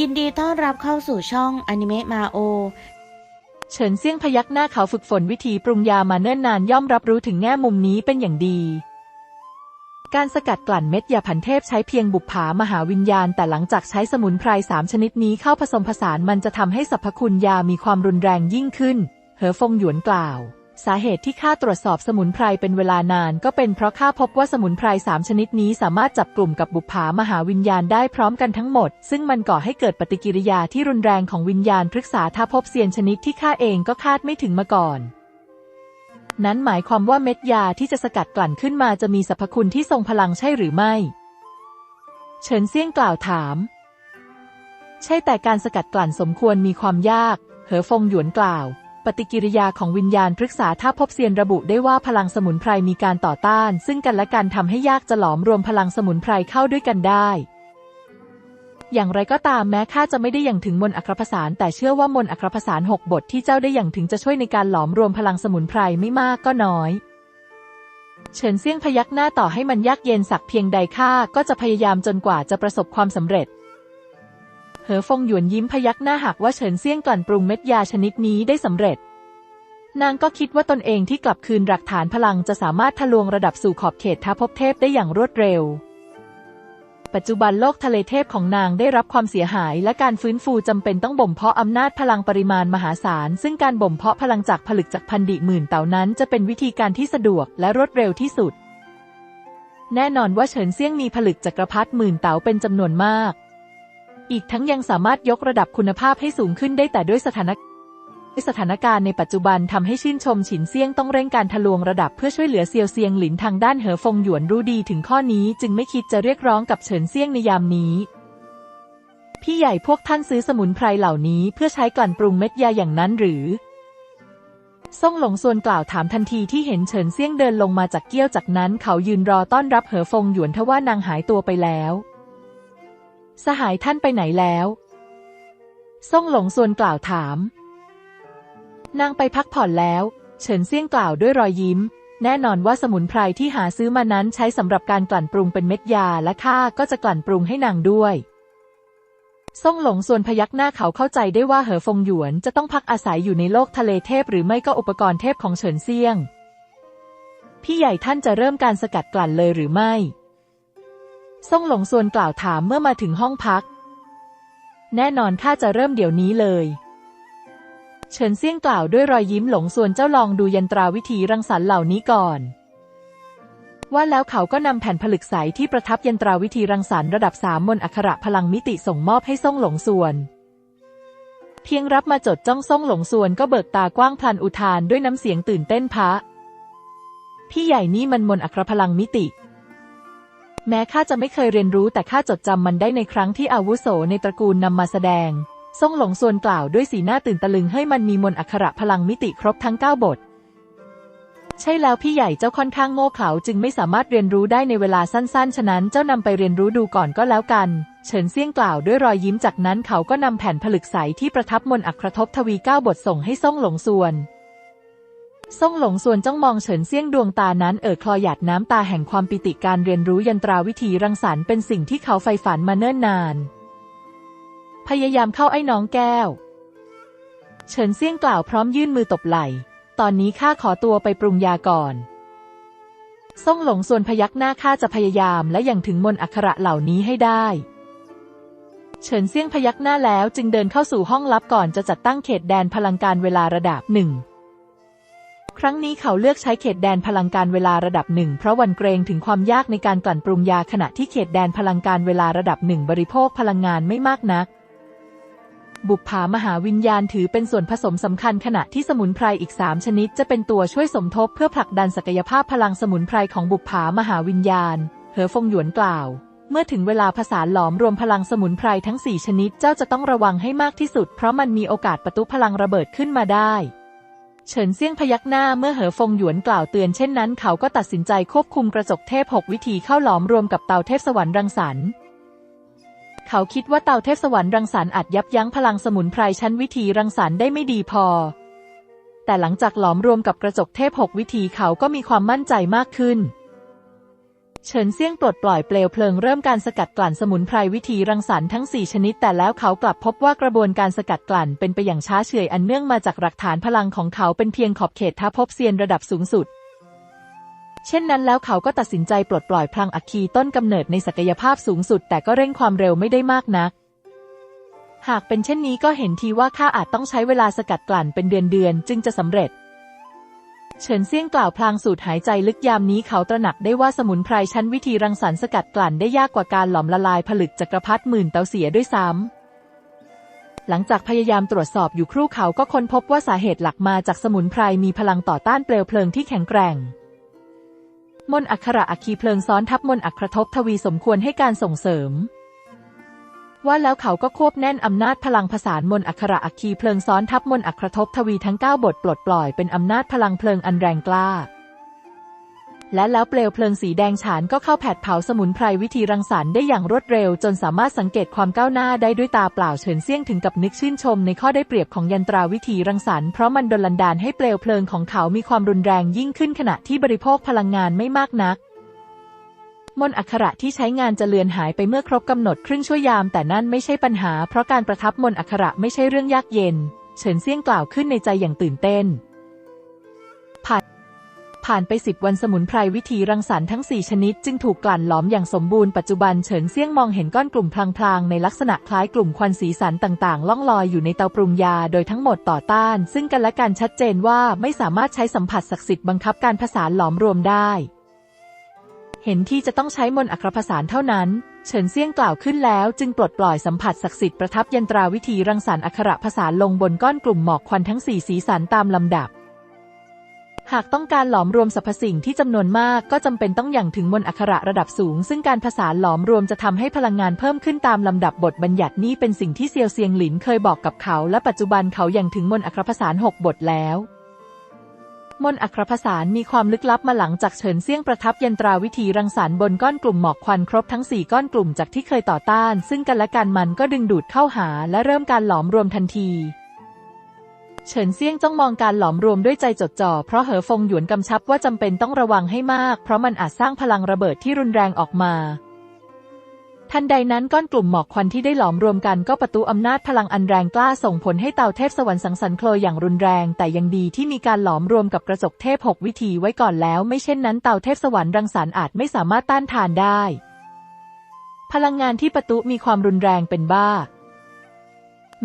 ยินดีต้อนรับเข้าสู่ช่องอนิเมะมาโอ เฉินเซี่ยงพยักหน้าเขาฝึกฝนวิธีปรุงยามาเนิ่นนานย่อมรับรู้ถึงแง่มุมนี้เป็นอย่างดี การสกัดกลั่นเม็ดยาพันเทพใช้เพียงบุปผามหาวิญญาณ แต่หลังจากใช้สมุนไพรสามชนิดนี้เข้าผสมผสานมันจะทำให้สรรพคุณยามีความรุนแรงยิ่งขึ้น เหอฟงหยวนกล่าว สาเหตุที่ข้าตรวจสอบสมุนไพรเป็นเวลานาน ก็เป็นเพราะข้าพบว่าสมุนไพรสามชนิดนี้สามารถจับกลุ่มกับบุปผามหาวิญญาณได้พร้อมกันทั้งหมด ซึ่งมันก่อให้เกิดปฏิกิริยาที่รุนแรงของวิญญาณพฤกษาถ้าพบเซียนชนิดที่ข้าเองก็คาดไม่ถึงมาก่อนนั้นหมายความว่าเม็ดยาที่จะสกัดกลั่นขึ้นมาจะมีสรรพคุณที่ทรงพลังใช่หรือไม่ เฉินเซี่ยงกล่าวถาม ใช่แต่การสกัดกลั่นสมควรมีความยาก เหอฟงหยวนกล่าว ปฏิกิริยาของวิญญาณพฤกษาถ้าพบเซียนระบุได้ว่าพลังสมุนไพรมีการต่อต้าน ซึ่งกันและกันทำให้ยากจะหลอมรวมพลังสมุนไพรเข้าด้วยกันได้ อย่างไรก็ตามแม้ข้าจะไม่ได้อย่างถึงมนอัครผสานแต่เชื่อว่ามนอัครผสานหกบทที่เจ้าได้อย่างถึงจะช่วยในการหลอมรวมพลังสมุนไพรไม่มากก็น้อย เฉินเซี่ยงพยักหน้าต่อให้มันยากเย็นสักเพียงใดข้าก็จะพยายามจนกว่าจะประสบความสำเร็จ เหอฟงหยวนยิ้มพยักหน้าหากว่าเฉินเซี่ยงกลั่นปรุงเม็ดยาชนิดนี้ได้สำเร็จ นางก็คิดว่าตนเองที่กลับคืนหลักฐานพลังจะสามารถทะลวงระดับสู่ขอบเขตท้าภพเทพได้อย่างรวดเร็ว ปัจจุบันโลกทะเลเทพของนางได้รับความเสียหาย และการฟื้นฟูจำเป็นต้องบ่มเพาะอำนาจพลังปริมาณมหาศาล ซึ่งการบ่มเพาะพลังจากผลึกจากพันดิหมื่นเต่านั้น จะเป็นวิธีการที่สะดวกและรวดเร็วที่สุดแน่นอนว่าเฉินเซี่ยงมีผลึกจักรพรรดิหมื่นเต๋าเป็นจำนวนมาก อีกทั้งยังสามารถยกระดับคุณภาพให้สูงขึ้นได้แต่ด้วยสถานสถานการณ์ในปัจจุบันทำให้ชื่นชมฉินเซียงต้องเร่งการทะลวงระดับเพื่อช่วยเหลือเซียวเซียงหลินทางด้านเหอฟงหยวนรู้ดีถึงข้อนี้จึงไม่คิดจะเรียกร้องกับเฉินเซียงในยามนี้พี่ใหญ่พวกท่านซื้อสมุนไพรเหล่านี้เพื่อใช้กลั่นปรุงเม็ดยาอย่างนั้นหรือซ่งหลงส่วนกล่าวถามทันทีที่เห็นเฉินเซียงเดินลงมาจากเกี้ยวจากนั้นเขายืนรอต้อนรับเหอฟงหยวนทว่านางหายตัวไปแล้ว สหายท่านไปไหนแล้วซ่งหลงส่วนกล่าวถาม นางไปพักผ่อนแล้ว เฉินเซี่ยงกล่าวด้วยรอยยิ้ม แน่นอนว่าสมุนไพรที่หาซื้อมานั้นใช้สำหรับการกลั่นปรุงเป็นเม็ดยาและข้าก็จะกลั่นปรุงให้นางด้วยซ่งหลงส่วนพยักหน้าเขาเข้าใจได้ว่าเหอฟงหยวนจะต้องพักอาศัยอยู่ในโลกทะเลเทพหรือไม่ก็อุปกรณ์เทพของเฉินเซี่ยง พี่ใหญ่ท่านจะเริ่มการสกัดกลั่นเลยหรือไม่ ซ่งหลงส่วนกล่าวถามเมื่อมาถึงห้องพัก แน่นอนข้าจะเริ่มเดี๋ยวนี้เลย เฉินเซี่ยงกล่าวด้วยรอยยิ้มหลงส่วนเจ้าลองดูยันตราวิธีรังสรรค์เหล่านี้ก่อน ว่าแล้วเขาก็นำแผ่นผลึกใสที่ประทับยันตราวิธีรังสรรค์ระดับสามมนอักขระพลังมิติส่งมอบให้ซ่งหลงส่วน เพียงรับมาจดจ้องซ่งหลงส่วนก็เบิกตากว้างพลันอุทานด้วยน้ำเสียงตื่นเต้นพระพี่ใหญ่นี่มันมนอักขรพลังมิติ แม้ข้าจะไม่เคยเรียนรู้แต่ข้าจดจำมันได้ในครั้งที่อาวุโสในตระกูลนำมาแสดงซ่งหลงส่วนกล่าวด้วยสีหน้าตื่นตะลึงให้มันมีมนอักขระพลังมิติครบทั้งเก้าบท ใช่แล้วพี่ใหญ่เจ้าค่อนข้างโง่เขลาจึงไม่สามารถเรียนรู้ได้ในเวลาสั้นๆ ฉะนั้นเจ้านำไปเรียนรู้ดูก่อนก็แล้วกัน เฉินเซี่ยงกล่าวด้วยรอยยิ้มจากนั้นเขาก็นำแผ่นผลึกใสที่ประทับมนอักขระทบทวีเก้าบทส่งให้ซ่งหลงส่วน ซ่งหลงส่วนจ้องมองเฉินเซี่ยงดวงตานั้นเอ่อคลอหยาดน้ำตาแห่งความปิติการเรียนรู้ยันตราวิธีรังสรรค์เป็นสิ่งที่เขาใฝ่ฝันมาเนิ่นนาน พยายามเข้าไอ้น้องแก้ว เฉินเซี่ยงกล่าวพร้อมยื่นมือตบไหล่ ตอนนี้ข้าขอตัวไปปรุงยาก่อนซ่งหลงส่วนพยักหน้าข้าจะพยายามและยังถึงมนอักขระเหล่านี้ให้ได้ เฉินเซี่ยงพยักหน้าแล้วจึงเดินเข้าสู่ห้องลับก่อนจะจัดตั้งเขตแดนพลังการเวลาระดับหนึ่ง ครั้งนี้เขาเลือกใช้เขตแดนพลังการเวลาระดับหนึ่งเพราะวันเกรงถึงความยากในการกลั่นปรุงยาขณะที่เขตแดนพลังการเวลาระดับหนึ่งบริโภคพลังงานไม่มากนัก บุปผามหาวิญญาณถือเป็นส่วนผสมสำคัญขณะที่สมุนไพรอีกสามชนิดจะเป็นตัวช่วยสมทบเพื่อผลักดันศักยภาพพลังสมุนไพรของบุปผามหาวิญญาณ เหอฟงหยวนกล่าว เมื่อถึงเวลาผสานหลอมรวมพลังสมุนไพรทั้งสี่ชนิดเจ้าจะต้องระวังให้มากที่สุด เพราะมันมีโอกาสประตุพลังระเบิดขึ้นมาได้ เฉินเซี่ยงพยักหน้าเมื่อเหอฟงหยวนกล่าวเตือนเช่นนั้นเขาก็ตัดสินใจควบคุมกระจกเทพหกวิธีเข้าหลอมรวมกับเตาเทพสวรรค์รังสรรค์เขาคิดว่าเตาเทพสวรรค์รังสรรค์อาจยับยั้งพลังสมุนไพรชั้นวิธีรังสรรค์ได้ไม่ดีพอ แต่หลังจากหลอมรวมกับกระจกเทพหกวิธีเขาก็มีความมั่นใจมากขึ้น เฉินเซี่ยงปลดปล่อยเปลวเพลิงเริ่มการสกัดกลั่นสมุนไพรวิธีรังสรรค์ทั้ง 4 ชนิด แต่แล้วเขากลับพบว่ากระบวนการสกัดกลั่นเป็นไปอย่างช้าเฉื่อยอันเนื่องมาจากหลักฐานพลังของเขาเป็นเพียงขอบเขตท้าพบเซียนระดับสูงสุด เช่นนั้นแล้วเขาก็ตัดสินใจปลดปล่อยพลังอัคคีต้นกำเนิดในศักยภาพสูงสุด แต่ก็เร่งความเร็วไม่ได้มากนัก หากเป็นเช่นนี้ก็เห็นทีว่าข้าอาจต้องใช้เวลาสกัดกลั่นเป็นเดือนๆจึงจะสำเร็จ เฉินเซี่ยงกล่าวพลางสูดหายใจลึกยามนี้เขาตระหนักได้ว่าสมุนไพรชั้นวิธีรังสรรค์สกัดกลั่นได้ยากกว่าการหลอมละลายผลึกจักรพรรดิหมื่นเตาเสียด้วยซ้ำหลังจากพยายามตรวจสอบอยู่ครู่เขาก็ค้นพบว่าสาเหตุหลักมาจากสมุนไพรมีพลังต่อต้านเปลวเพลิงที่แข็งแกร่ง มนอักขระอัคคีเพลิงซ้อนทับมนอัครทบทวีสมควรให้การส่งเสริม ว่าแล้วเขาก็ควบแน่นอำนาจพลังผสานมนอักขระอัคคีเพลิงซ้อนทับมนอัครทบทวีทั้ง 9 บทปลดปล่อยเป็นอำนาจพลังเพลิงอันแรงกล้า และแล้วเปลวเพลิงสีแดงฉานก็เข้าแผดเผาสมุนไพรวิธีรังสรรค์ได้อย่างรวดเร็ว จนสามารถสังเกตความก้าวหน้าได้ด้วยตาเปล่าเฉินเซี่ยงถึงกับนึกชื่นชมในข้อได้เปรียบของยันตราวิธีรังสรรค์เพราะมันดลันดาลให้เปลวเพลิงของเขามีความรุนแรงยิ่งขึ้นขณะที่บริโภคพลังงานไม่มากนัก มนต์อักขระที่ใช้งานจะเลือนหายไปเมื่อครบกำหนดครึ่งชั่วยาม แต่นั่นไม่ใช่ปัญหา เพราะการประทับมนต์อักขระไม่ใช่เรื่องยากเย็น เฉินเซี่ยงกล่าวขึ้นในใจอย่างตื่นเต้น ผ่านผ่านไปสิบวันสมุนไพรวิธีรังสรรค์ทั้ง 4 ชนิด จึงถูกกลั่นหลอมอย่างสมบูรณ์ปัจจุบันเฉินเซี่ยงมองเห็นก้อนกลุ่มพลางๆ ในลักษณะคล้ายกลุ่มควันสีสันต่างๆ ล่องลอยอยู่ในเตาปรุงยาโดยทั้งหมดต่อต้าน ซึ่งกันและกันชัดเจนว่าไม่สามารถใช้สัมผัสศักดิ์สิทธิ์บังคับการผสานหลอมรวมได้ เห็นที่จะต้องใช้มนอัครผสานเท่านั้น เฉินเซี่ยงกล่าวขึ้นแล้วจึงปลดปล่อยสัมผัสศักดิ์สิทธิ์ประทับยันตราวิธีรังสรรค์อัคระผสาลงบนก้อนกลุ่มหมอกควันทั้งสี่สีสันตามลำดับ หากต้องการหลอมรวมสรรพสิ่งที่จำนวนมากก็จำเป็นต้องอย่างถึงมนอักขระระดับสูง ซึ่งการผสานหลอมรวมจะทำให้พลังงานเพิ่มขึ้นตามลำดับบทบัญญัตินี้เป็นสิ่งที่เซียวเซียงหลินเคยบอกกับเขา และปัจจุบันเขาอย่างถึงมนอักขรผสานหกบทแล้ว มนต์อัครผสานมีความลึกลับมาหลังจากเฉินเซี่ยงประทับยันตราวิธีรังสรรค์บนก้อนกลุ่มหมอกควันครบทั้ง 4 ก้อนกลุ่มจากที่เคยต่อต้าน ซึ่งกันและกันมันก็ดึงดูดเข้าหาและเริ่มการหลอมรวมทันทีเฉินเซี่ยงจ้องมองการหลอมรวมด้วยใจจดจ่อ เพราะเหอฟงหยวนกำชับว่าจำเป็นต้องระวังให้มาก เพราะมันอาจสร้างพลังระเบิดที่รุนแรงออกมา ทันใดนั้นก้อนกลุ่มหมอกควันที่ได้หลอมรวมกันก็ประตูอำนาจพลังอันแรงกล้าส่งผลให้เตาเทพสวรรค์สังสรรค์โคลอย่างรุนแรง แต่ยังดีที่มีการหลอมรวมกับกระจกเทพหกวิธีไว้ก่อนแล้ว ไม่เช่นนั้นเตาเทพสวรรค์รังสรรค์อาจไม่สามารถต้านทานได้ พลังงานที่ประตูมีความรุนแรงเป็นบ้า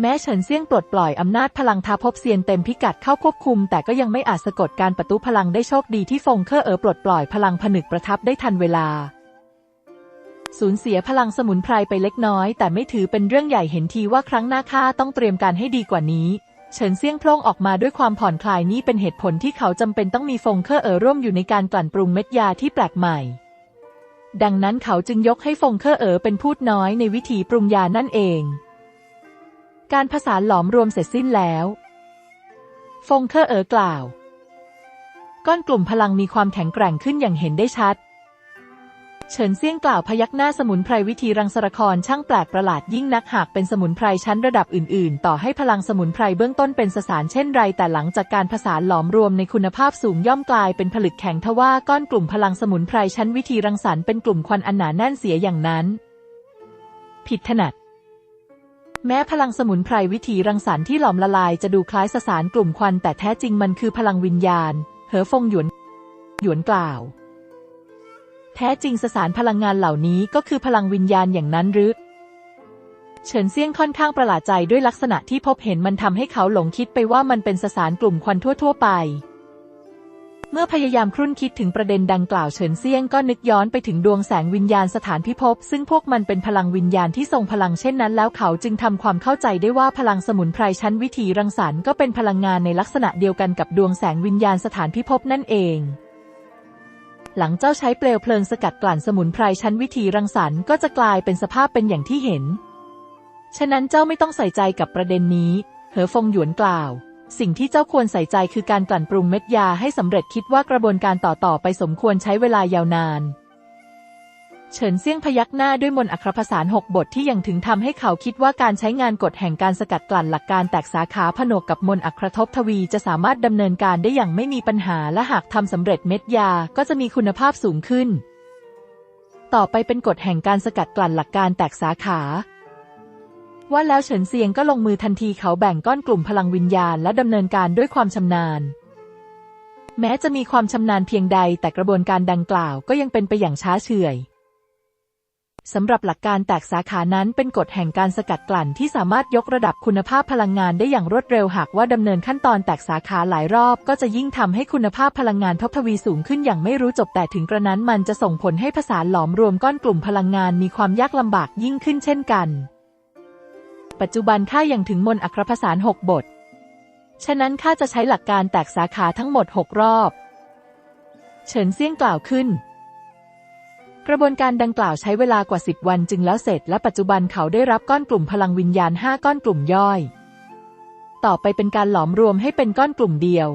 แม้เฉินเซี่ยงปลดปล่อยอำนาจพลังทาภพเซียนเต็มพิกัดเข้าควบคุม แต่ก็ยังไม่อาจสะกดการประตูพลังได้โชคดีที่ฟงเคอเอ๋อปลดปล่อยพลังผนึกประทับได้ทันเวลา สูญเสียพลังสมุนไพรไปเล็กน้อย แต่ไม่ถือเป็นเรื่องใหญ่เห็นทีว่าครั้งหน้าข้าต้องเตรียมการให้ดีกว่านี้ เฉินเซี่ยงโพล่งออกมาด้วยความผ่อนคลายนี่เป็นเหตุผลที่เขาจำเป็นต้องมีฟงเคอเออร่วมอยู่ในการกลั่นปรุงเม็ดยาที่แปลกใหม่ ดังนั้นเขาจึงยกให้ฟงเคอเออเป็นพูดน้อยในวิธีปรุงยานั่นเอง การผสานหลอมรวมเสร็จสิ้นแล้ว ฟงเคอเออกล่าว ก้อนกลุ่มพลังมีความแข็งแกร่งขึ้นอย่างเห็นได้ชัด เฉินเซี่ยงกล่าวพยักหน้าสมุนไพรวิธีรังสรครช่างแปลกประหลาดยิ่งนักหากเป็นสมุนไพรชั้นระดับอื่นๆ ต่อให้พลังสมุนไพรเบื้องต้นเป็นสสารเช่นไร แต่หลังจากการผสานหลอมรวมในคุณภาพสูงย่อมกลายเป็นผลึกแข็งทว่าก้อนกลุ่มพลังสมุนไพรชั้นวิธีรังสรรค์เป็นกลุ่มควันอันหนาแน่นเสียอย่างนั้น ผิดถนัดแม้พลังสมุนไพรวิธีรังสรรค์ที่หลอมละลายจะดูคล้ายสสารกลุ่มควันแต่แท้จริงมันคือพลังวิญญาณ เหอฟงหยวน หยวนกล่าว แท้จริงสสารพลังงานเหล่านี้ก็คือพลังวิญญาณอย่างนั้นหรือเฉินเซี่ยงค่อนข้างประหลาดใจด้วยลักษณะที่พบเห็นมันทำให้เขาหลงคิดไปว่ามันเป็นสสารกลุ่มควันทั่ว ๆ ไป เมื่อพยายามครุ่นคิดถึงประเด็นดังกล่าวเฉินเซี่ยงก็นึกย้อนไปถึงดวงแสงวิญญาณสถานพิภพซึ่งพวกมันเป็นพลังวิญญาณที่ทรงพลังเช่นนั้นแล้วเขาจึงทำความเข้าใจได้ว่าพลังสมุนไพรชั้นวิถีรังสรรค์ก็เป็นพลังงานในลักษณะเดียวกันกับดวงแสงวิญญาณสถานพิภพนั่นเอง หลังเจ้าใช้เปลวเพลิงสกัดกลั่นสมุนไพรชั้นวิธีรังสรรค์ก็จะกลายเป็นสภาพเป็นอย่างที่เห็น ฉะนั้นเจ้าไม่ต้องใส่ใจกับประเด็นนี้ เหอฟงหยวนกล่าว สิ่งที่เจ้าควรใส่ใจคือการกลั่นปรุงเม็ดยาให้สำเร็จคิดว่ากระบวนการต่อต่อไปสมควรใช้เวลายาวนาน เฉินเซี่ยงพยักหน้าด้วยมนอัครผสานหกบทที่ยังถึงทำให้เขาคิดว่าการใช้งานกฎแห่งการสกัดกลั่นหลักการแตกสาขาผนวกกับมนอัครทบทวีจะสามารถดำเนินการได้อย่างไม่มีปัญหาและหากทำสำเร็จเม็ดยาก็จะมีคุณภาพสูงขึ้น ต่อไปเป็นกฎแห่งการสกัดกลั่นหลักการแตกสาขาว่าแล้วเฉินเซียงก็ลงมือทันทีเขาแบ่งก้อนกลุ่มพลังวิญญาณและดำเนินการด้วยความชำนาญ แม้จะมีความชำนาญเพียงใดแต่กระบวนการดังกล่าวก็ยังเป็นไปอย่างช้าเฉื่อย สำหรับหลักการแตกสาขานั้นเป็นกฎแห่งการสกัดกลั่นที่สามารถยกระดับคุณภาพพลังงานได้อย่างรวดเร็วหากว่าดำเนินขั้นตอนแตกสาขาหลายรอบ ก็จะยิ่งทำให้คุณภาพพลังงานทบทวีสูงขึ้นอย่างไม่รู้จบแต่ถึงกระนั้นมันจะส่งผลให้ผสานหลอมรวมก้อนกลุ่มพลังงานมีความยากลำบากยิ่งขึ้นเช่นกัน ปัจจุบันข้าอยังถึงมนอัครผสาหกบท ฉะนั้นข้าจะใช้หลักการแตกสาขาทั้งหมดหกรอบ เฉินเซี่ยงกล่าวขึ้น กระบวนการดังกล่าวใช้เวลากว่า 10 วันจึงแล้วเสร็จ และปัจจุบันเขาได้รับก้อนกลุ่มพลังวิญญาณ 5 ก้อนกลุ่มย่อย ต่อไปเป็นการหลอมรวมให้เป็นก้อนกลุ่มเดียว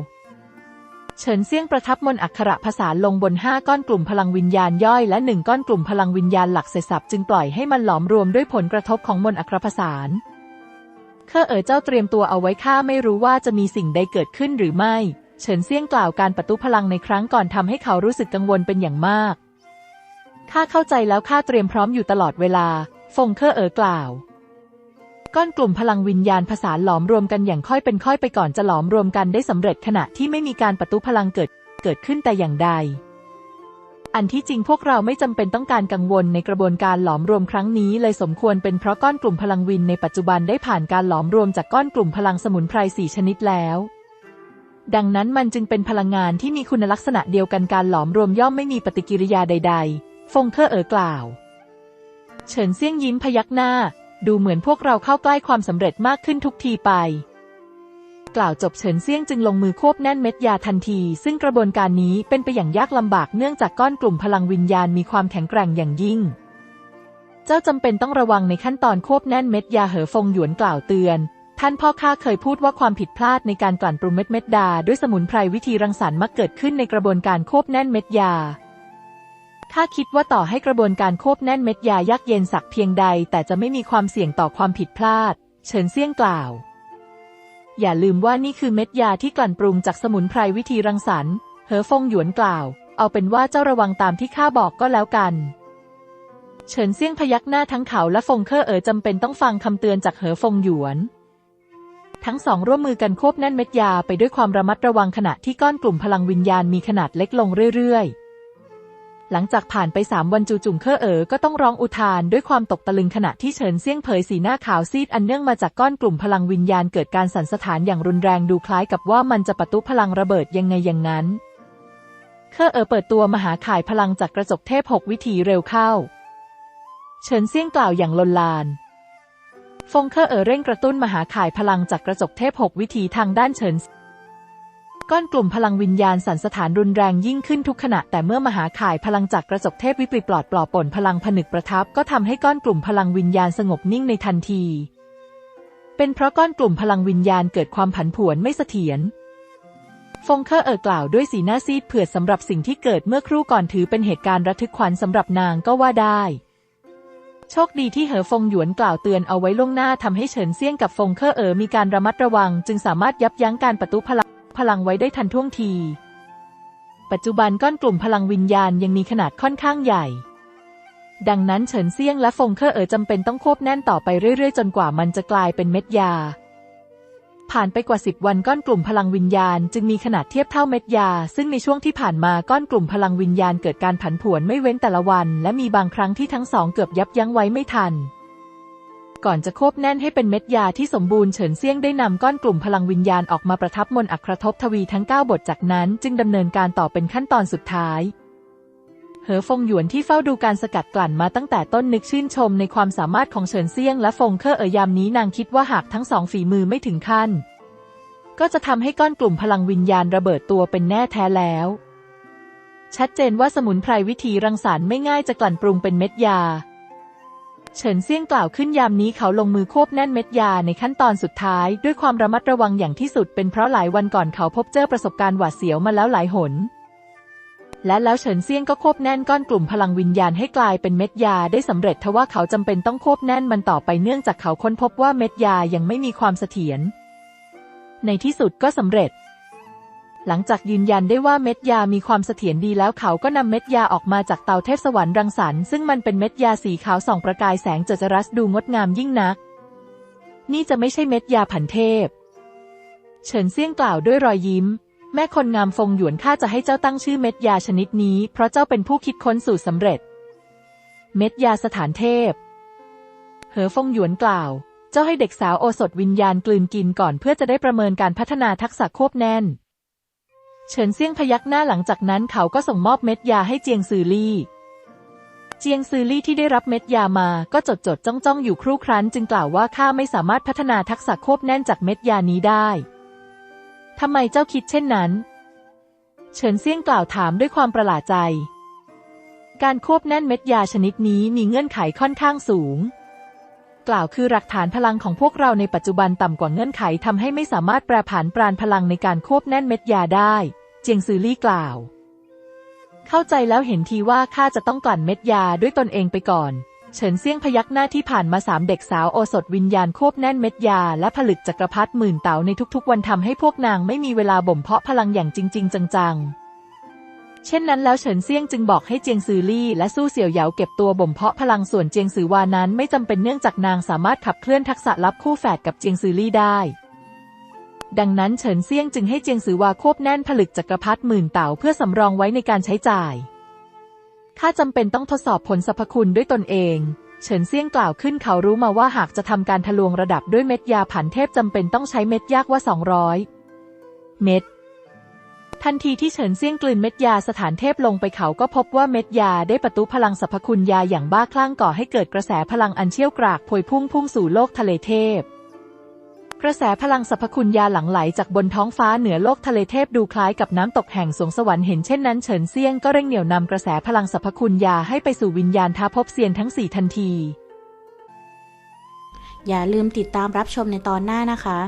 เฉินเซียงประทับมนอักขระภาษาลงบน 5 ก้อนกลุ่มพลังวิญญาณย่อยและ 1 ก้อนกลุ่มพลังวิญญาณหลักเสร็จสับจึงปล่อยให้มันหลอมรวมด้วยผลกระทบของมนอักขระภาษาเคอเอ๋อเจ้าเตรียมตัวเอาไว้ข้าไม่รู้ว่าจะมีสิ่งใดเกิดขึ้นหรือไม่ เฉินเซียงกล่าวการปะทุพลังในครั้งก่อนทำให้เขารู้สึกกังวลเป็นอย่างมาก ข้าเข้าใจแล้วข้าเตรียมพร้อมอยู่ตลอดเวลา ฟงเคอเอ๋อกล่าว ก้อนกลุ่มพลังวิญญาณผสานหลอมรวมกันอย่างค่อยเป็นค่อยไปก่อนจะหลอมรวมกันได้สำเร็จขณะที่ไม่มีการปะทุพลังเกิดเกิดขึ้นแต่อย่างใด อันที่จริงพวกเราไม่จำเป็นต้องการกังวลในกระบวนการหลอมรวมครั้งนี้ เลยสมควรเป็นเพราะก้อนกลุ่มพลังวินในปัจจุบันได้ผ่านการหลอมรวมจากก้อนกลุ่มพลังสมุนไพรสี่ชนิดแล้วดังนั้นมันจึงเป็นพลังงานที่มีคุณลักษณะเดียวกันการหลอมรวมย่อมไม่มีปฏิกิริยาใดๆ ฟงเคอเอ๋อกล่าว เฉินเซี่ยงยิ้มพยักหน้า ดูเหมือนพวกเราเข้าใกล้ความสำเร็จมากขึ้นทุกทีไป กล่าวจบเฉินเซี่ยงจึงลงมือควบแน่นเม็ดยาทันที ซึ่งกระบวนการนี้เป็นไปอย่างยากลำบากเนื่องจากก้อนกลุ่มพลังวิญญาณมีความแข็งแกร่งอย่างยิ่ง เจ้าจำเป็นต้องระวังในขั้นตอนควบแน่นเม็ดยาเหอฟงหยวนกล่าวเตือนท่านพ่อข้าเคยพูดว่าความผิดพลาดในการกลั่นปรุงเม็ดเม็ดดา ด้วยสมุนไพรวิธีรังสรรค์มักเกิดขึ้นในกระบวนการควบแน่นเม็ดยา ข้าคิดว่าต่อให้กระบวนการควบแน่นเม็ดยายากเย็นสักเพียงใด แต่จะไม่มีความเสี่ยงต่อความผิดพลาด เฉินเซี่ยงกล่าว อย่าลืมว่านี่คือเม็ดยาที่กลั่นปรุงจากสมุนไพรวิธีรังสรรค์เหอฟงหยวนกล่าว เอาเป็นว่าเจ้าระวังตามที่ข้าบอกก็แล้วกัน เฉินเซี่ยงพยักหน้าทั้งเขาและฟงเคอเอ๋อจำเป็นต้องฟังคำเตือนจากเหอฟงหยวนทั้งสองร่วมมือกันควบแน่นเม็ดยาไปด้วยความระมัดระวังขณะที่ก้อนกลุ่มพลังวิญญาณมีขนาดเล็กลงเรื่อยๆ หลังจากผ่านไปสามวันจูจุ่มเคอเอ๋อก็ต้องร้องอุทานด้วยความตกตะลึงขณะที่เฉินเซี่ยงเผยสีหน้าขาวซีดอันเนื่องมาจากก้อนกลุ่มพลังวิญญาณเกิดการสั่นสะท้านอย่างรุนแรงดูคล้ายกับว่ามันจะปะทุพลังระเบิดยังไงอย่างนั้น เคอเอ๋อเปิดตัวมหาข่ายพลังจากกระจกเทพหกวิธีเร็วเข้า เฉินเซี่ยงกล่าวอย่างลนลานฟงเคอเอ๋อเร่งกระตุ้นมหาข่ายพลังจากกระจกเทพหกวิธีทางด้านเฉิน ก้อนกลุ่มพลังวิญญาณสันสถานรุนแรงยิ่งขึ้นทุกขณะ แต่เมื่อมหาข่ายพลังจากกระจกเทพวิปริปลอดปลอบป่นพลังผนึกประทับ ก็ทำให้ก้อนกลุ่มพลังวิญญาณสงบนิ่งในทันที เป็นเพราะก้อนกลุ่มพลังวิญญาณเกิดความผันผวนไม่เสถียรฟงเคอร์เอ๋อกล่าวด้วยสีหน้าซีดเผือดสำหรับสิ่งที่เกิดเมื่อครู่ก่อนถือเป็นเหตุการณ์ระทึกขวัญสำหรับนางก็ว่าได้ โชคดีที่เหอฟงหยวนกล่าวเตือนเอาไว้ล่วงหน้าทำให้เฉินเซี่ยงกับฟงเคอเอ๋อมีการระมัดระวัง จึงสามารถยับยั้งการปะทุพลัง พลังไว้ได้ทันท่วงที ปัจจุบันก้อนกลุ่มพลังวิญญาณยังมีขนาดค่อนข้างใหญ่ ดังนั้นเฉินเซียงและฟงเคอเอ๋อจำเป็นต้องควบแน่นต่อไปเรื่อยๆ จนกว่ามันจะกลายเป็นเม็ดยา ผ่านไปกว่าสิบวันก้อนกลุ่มพลังวิญญาณ จึงมีขนาดเทียบเท่าเม็ดยา ซึ่งในช่วงที่ผ่านมาก้อนกลุ่มพลังวิญญาณเกิดการผันผวนไม่เว้นแต่ละวัน และมีบางครั้งที่ทั้งสองเกือบยับยั้งไว้ไม่ทัน ก่อนจะควบแน่นให้เป็นเม็ดยาที่สมบูรณ์เฉินเซียงได้นำก้อนกลุ่มพลังวิญญาณออกมาประทับมนอัครทบทวีทั้ง 9 บทจากนั้น จึงดำเนินการต่อเป็นขั้นตอนสุดท้ายเหอฟงหยวนที่เฝ้าดูการสกัดกลั่นมาตั้งแต่ต้นนึกชื่นชมในความสามารถของเฉินเซียงและฟงเคอเอ๋อยามนี้นางคิดว่าหากทั้งสองฝีมือไม่ถึงขั้น ก็จะทำให้ก้อนกลุ่มพลังวิญญาณระเบิดตัวเป็นแน่แท้แล้ว ชัดเจนว่าสมุนไพรวิธีรังสรรค์ไม่ง่ายจะกลั่นปรุงเป็นเม็ดยา เฉินเซี่ยงกล่าวขึ้นยามนี้เขาลงมือควบแน่นเม็ดยาในขั้นตอนสุดท้าย ด้วยความระมัดระวังอย่างที่สุดเป็นเพราะหลายวันก่อนเขาพบเจอประสบการณ์หวาดเสียวมาแล้วหลายหน และแล้วเฉินเซี่ยงก็ควบแน่นก้อนกลุ่มพลังวิญญาณให้กลายเป็นเม็ดยาได้สำเร็จทว่าเขาจำเป็นต้องควบแน่นมันต่อไปเนื่องจากเขาค้นพบว่าเม็ดยายังไม่มีความเสถียรในที่สุดก็สำเร็จ หลังจากยืนยันได้ว่าเม็ดยามีความเสถียรดีแล้วเขาก็นำเม็ดยาออกมาจากเตาเทพสวรรค์รังสรรค์ซึ่งมันเป็นเม็ดยาสีขาวส่องประกายแสงเจจรัสดูงดงามยิ่งนัก นี่จะไม่ใช่เม็ดยาผันเทพ เฉินเซี่ยงกล่าวด้วยรอยยิ้ม แม่คนงามฟงหยวนข้าจะให้เจ้าตั้งชื่อเม็ดยาชนิดนี้ เพราะเจ้าเป็นผู้คิดค้นสูตรสำเร็จ เม็ดยาสถานเทพ เหอฟงหยวนกล่าว เจ้าให้เด็กสาวโอสถวิญญาณกลืนกินก่อนเพื่อจะได้ประเมินการพัฒนาทักษะควบแน่น เฉินเซี่ยงพยักหน้าหลังจากนั้นเขาก็ส่งมอบเม็ดยาให้เจียงซือลี่ เจียงซือลี่ที่ได้รับเม็ดยามาก็จดจดจ้องจ้องอยู่ครู่ครั้น จึงกล่าวว่าข้าไม่สามารถพัฒนาทักษะควบแน่นจากเม็ดยานี้ได้ทำไมเจ้าคิดเช่นนั้น เฉินเซี่ยงกล่าวถามด้วยความประหลาดใจ การควบแน่นเม็ดยาชนิดนี้มีเงื่อนไขค่อนข้างสูง กล่าวคือหลักฐานพลังของพวกเราในปัจจุบันต่ำกว่าเงื่อนไขทำให้ไม่สามารถแปรผันปรานพลังในการควบแน่นเม็ดยาได้ เจียงซือลี่กล่าว เข้าใจแล้วเห็นทีว่าข้าจะต้องกลั่นเม็ดยาด้วยตนเองไปก่อน เฉินเซี่ยงพยักหน้าที่ผ่านมาสามเด็กสาวโอสถวิญญาณควบแน่นเม็ดยาและผลึกจักรพรรดิหมื่นเต๋าในทุกๆ วันทำให้พวกนางไม่มีเวลาบ่มเพาะพลังอย่างจริง ๆ จังๆ เช่นนั้นแล้วเฉินเซียงจึงบอกให้เจียงซือลี่และสู้เสี่ยวเหยาเก็บตัวบ่มเพาะพลังส่วนเจียงซือวานั้นไม่จำเป็นเนื่องจากนางสามารถขับเคลื่อนทักษะลับคู่แฝดกับเจียงซือลี่ได้ ดังนั้นเฉินเซียงจึงให้เจียงซือวาควบแน่นผลึกจักรพรรดิหมื่นเต๋าเพื่อสำรองไว้ในการใช้จ่ายข้าจำเป็นต้องทดสอบผลสรรพคุณด้วยตนเอง เฉินเซียงกล่าวขึ้นเขารู้มาว่าหากจะทำการทะลวงระดับด้วยเม็ดยาผันเทพจำเป็นต้องใช้เม็ดยากว่า 200 เม็ด ทันทีที่เฉินเซี่ยงกลืนเม็ดยาสถานเทพลงไปเขาก็พบว่าเม็ดยาได้ประตูพลังสรรพคุณยาอย่างบ้าคลั่งก่อให้เกิดกระแสพลังอันเชี่ยวกรากพวยพุ่งพุ่งสู่โลกทะเลเทพ กระแสพลังสรรพคุณยาหลั่งไหลจากบนท้องฟ้าเหนือโลกทะเลเทพดูคล้ายกับน้ำตกแห่งสวงสวรรค์เห็นเช่นนั้นเฉินเซี่ยงก็เร่งเหนี่ยวนำกระแสพลังสรรพคุณยาให้ไปสู่วิญญาณท้าพบเซียนทั้งสี่ทันที อย่าลืมติดตามรับชมในตอนหน้านะคะ